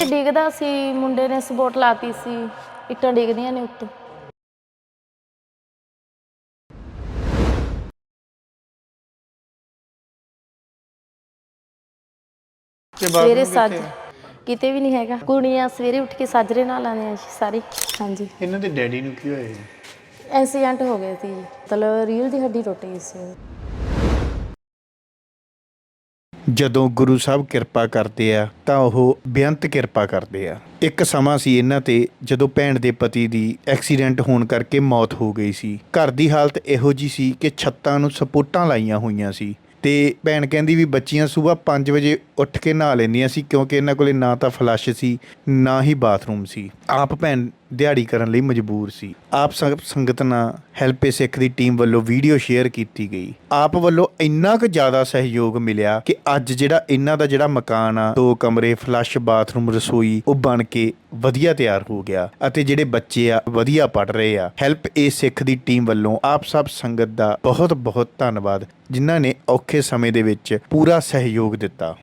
ਡਿੱਗਦਾ ਸੀ ਮੁੰਡੇ ਨੇ ਸਪੋਰਟ ਲਾਤੀ ਸੀ ਇੱਟਾਂ ਡਿੱਗਦੀਆਂ ਨੇ ਉੱਤੋਂ। ਸਵੇਰੇ ਸੱਜ ਕਿੱਥੇ? ਕਿਤੇ ਵੀ ਨਹੀਂ ਹੈਗਾ। ਕੁੜੀਆਂ ਸਵੇਰੇ ਉੱਠ ਕੇ ਸਾਜਰੇ ਨਾਲ ਆਉਂਦੇ ਆ ਜੀ ਸਾਰੀ। ਹਾਂਜੀ। ਇਹਨਾਂ ਦੇ ਡੈਡੀ ਨੂੰ ਕੀ ਹੋਇਆ ਜੀ? ਐਕਸੀਡੈਂਟ ਹੋ ਗਿਆ ਸੀ ਜੀ। ਮਤਲਬ ਰੀਲ ਦੀ ਹੱਡੀ ਟੁੱਟ ਗਈ ਸੀ। ਜਦੋਂ ਗੁਰੂ ਸਾਹਿਬ ਕਿਰਪਾ ਕਰਦੇ ਆ, ਤਾਂ ਉਹ ਬੇਅੰਤ ਕਿਰਪਾ ਕਰਦੇ ਆ। ਇੱਕ ਸਮਾਂ ਸੀ ਇਹਨਾਂ ਤੇ, ਜਦੋਂ ਭੈਣ ਦੇ ਪਤੀ ਦੀ ਐਕਸੀਡੈਂਟ ਹੋਣ ਕਰਕੇ ਮੌਤ ਹੋ ਗਈ ਸੀ। ਘਰ ਦੀ ਹਾਲਤ ਇਹੋ ਜੀ ਸੀ ਕਿ ਛੱਤਾਂ ਨੂੰ ਸਪੋਟਾਂ ਲਾਈਆਂ ਹੋਈਆਂ ਸੀ। ਤੇ ਭੈਣ ਕਹਿੰਦੀ ਵੀ ਬੱਚੀਆਂ ਸਵੇਰ 5 ਵਜੇ ਉੱਠ ਕੇ ਨਹਾ ਲੈਂਦੀਆਂ ਸੀ, ਕਿਉਂਕਿ ਇਹਨਾਂ ਕੋਲੇ ਨਾ ਤਾਂ ਫਲੱਸ਼ ਸੀ, ਨਾ ਹੀ ਬਾਥਰੂਮ ਸੀ। ਆਪ ਭੈਣ ਦਿਹਾੜੀ ਕਰਨ ਲਈ ਮਜਬੂਰ ਸੀ। ਆਪ ਸੰਗ- ਸੰਗਤ ਨਾਲ ਹੈਲਪੇ ਸਿੱਖ ਦੀ ਟੀਮ ਵੱਲੋਂ ਵੀਡੀਓ ਸ਼ੇਅਰ ਕੀਤੀ ਗਈ। ਆਪ ਵੱਲੋਂ ਇੰਨਾ ਕੁ ਜ਼ਿਆਦਾ ਸਹਿਯੋਗ ਮਿਲਿਆ ਕਿ ਅੱਜ ਜਿਹੜਾ ਇਹਨਾਂ ਦਾ ਜਿਹੜਾ ਮਕਾਨ ਆ, ਦੋ ਕਮਰੇ, ਫਲੱਸ਼ ਬਾਥਰੂਮ, ਰਸੋਈ, ਉਹ ਬਣ ਕੇ ਵਧੀਆ ਤਿਆਰ ਹੋ ਗਿਆ ਅਤੇ ਜਿਹੜੇ ਬੱਚੇ ਆ, ਵਧੀਆ ਪੜ ਰਹੇ ਆ। ਹੈਲਪ ਏ ਸਿੱਖ ਦੀ ਟੀਮ ਵੱਲੋਂ ਆਪ ਸਭ ਸੰਗਤ ਦਾ ਬਹੁਤ ਬਹੁਤ ਧੰਨਵਾਦ, ਜਿਨ੍ਹਾਂ ਨੇ ਔਖੇ ਸਮੇਂ ਦੇ ਵਿੱਚ ਪੂਰਾ ਸਹਿਯੋਗ ਦਿੱਤਾ।